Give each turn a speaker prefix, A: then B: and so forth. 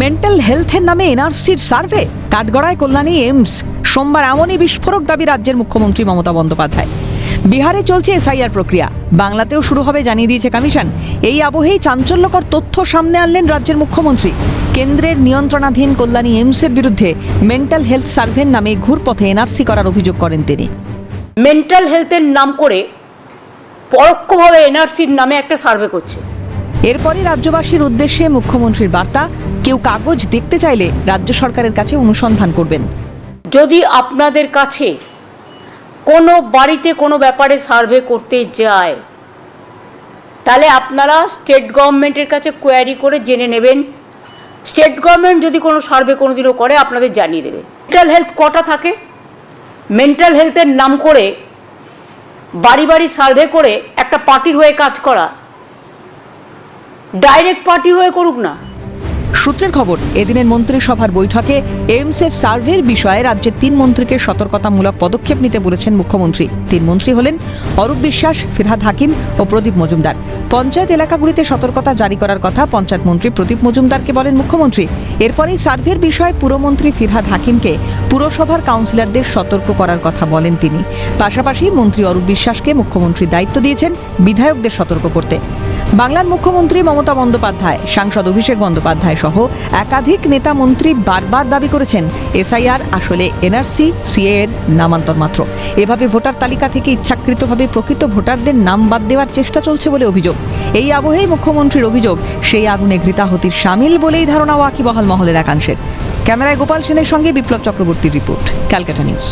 A: Mental হেলথের নামে এনআরসির survey? কাঠগড়ায় কল্যাণী এইমস সোমবার এমনই বিস্ফোরক দাবি রাজ্যের মুখ্যমন্ত্রী মমতা বন্দ্যোপাধ্যায়। বিহারে চলছে এসআইআর প্রক্রিয়া। বাংলাতেও শুরু হবে জানিয়ে দিয়েছে কমিশন। এই আবহেই চাঞ্চল্যকর তথ্য সামনে আনলেন রাজ্যের মুখ্যমন্ত্রী। কেন্দ্রের নিয়ন্ত্রণাধীন কল্যাণী এইমসের বিরুদ্ধে মেন্টাল হেলথ সার্ভের নামে ঘুরপথে এনআরসি করার অভিযোগ করেন তিনি।
B: মেন্টাল হেলথের নাম করে পরোক্ষভাবে এনআরসির নামে একটা সার্ভে করছে।
A: এরপরই রাজ্যবাসীর উদ্দেশ্যে মুখ্যমন্ত্রীর বার্তা কেউ কাগজ দেখতে চাইলে রাজ্য সরকারের কাছে অনুসন্ধান করবেন।
B: যদি আপনাদের কাছে কোনো বাড়িতে কোনো ব্যাপারে সার্ভে করতে যায়, তাহলে আপনারা স্টেট গভর্নমেন্টের কাছে কোয়ারি করে জেনে নেবেন। স্টেট গভর্নমেন্ট যদি কোনো সার্ভে কোনোদিনও করে, আপনাদের জানিয়ে দেবে। মেন্টাল হেলথ কটা থাকে? মেন্টাল হেলথের নাম করে বাড়ি বাড়ি সার্ভে করে একটা পার্টির হয়ে কাজ করা। ডাইরেক্ট পার্টি হয়ে করুক না।
A: সূত্রের খবর, এদিনের মন্ত্রিসভার বৈঠকে এইমসের সার্ভের বিষয়ে রাজ্যের তিন মন্ত্রীকে সতর্কতামূলক পদক্ষেপ নিতে বলেছেন মুখ্যমন্ত্রী। তিন মন্ত্রী হলেন অরূপ বিশ্বাস, ফিরহাদ হাকিম ও প্রদীপ মজুমদার। পঞ্চায়েত এলাকাগুলিতে সতর্কতা জারি করার কথা পঞ্চায়েত মন্ত্রী প্রদীপ মজুমদারকে বলেন মুখ্যমন্ত্রী। এরপরেই সার্ভের বিষয়ে পুরমন্ত্রী ফিরহাদ হাকিমকে পুরসভার কাউন্সিলরদের সতর্ক করার কথা বলেন তিনি। পাশাপাশি মন্ত্রী অরূপ বিশ্বাসকে মুখ্যমন্ত্রী দায়িত্ব দিয়েছেন, বিধায়কদের সতর্ক করতে। বাংলার মুখ্যমন্ত্রী মমতা বন্দ্যোপাধ্যায়, সাংসদ অভিষেক বন্দ্যোপাধ্যায় সহ একাধিক নেতা মন্ত্রী বারবার দাবি করেছেন, এসআইআর আসলে এনআরসি, সিএ এর নামান্তর মাত্র। এভাবে ভোটার তালিকা থেকে ইচ্ছাকৃতভাবে প্রকৃত ভোটারদের নাম বাদ দেওয়ার চেষ্টা চলছে বলে অভিযোগ। এই আবহেই মুখ্যমন্ত্রীর অভিযোগ, সেই আগুনে ঘৃতাহতির সামিল বলেই ধারণা ওয়াকিবহাল মহলের একাংশের। ক্যামেরায় গোপাল সেনের সঙ্গে বিপ্লব চক্রবর্তীর রিপোর্ট, ক্যালকাটা নিউজ।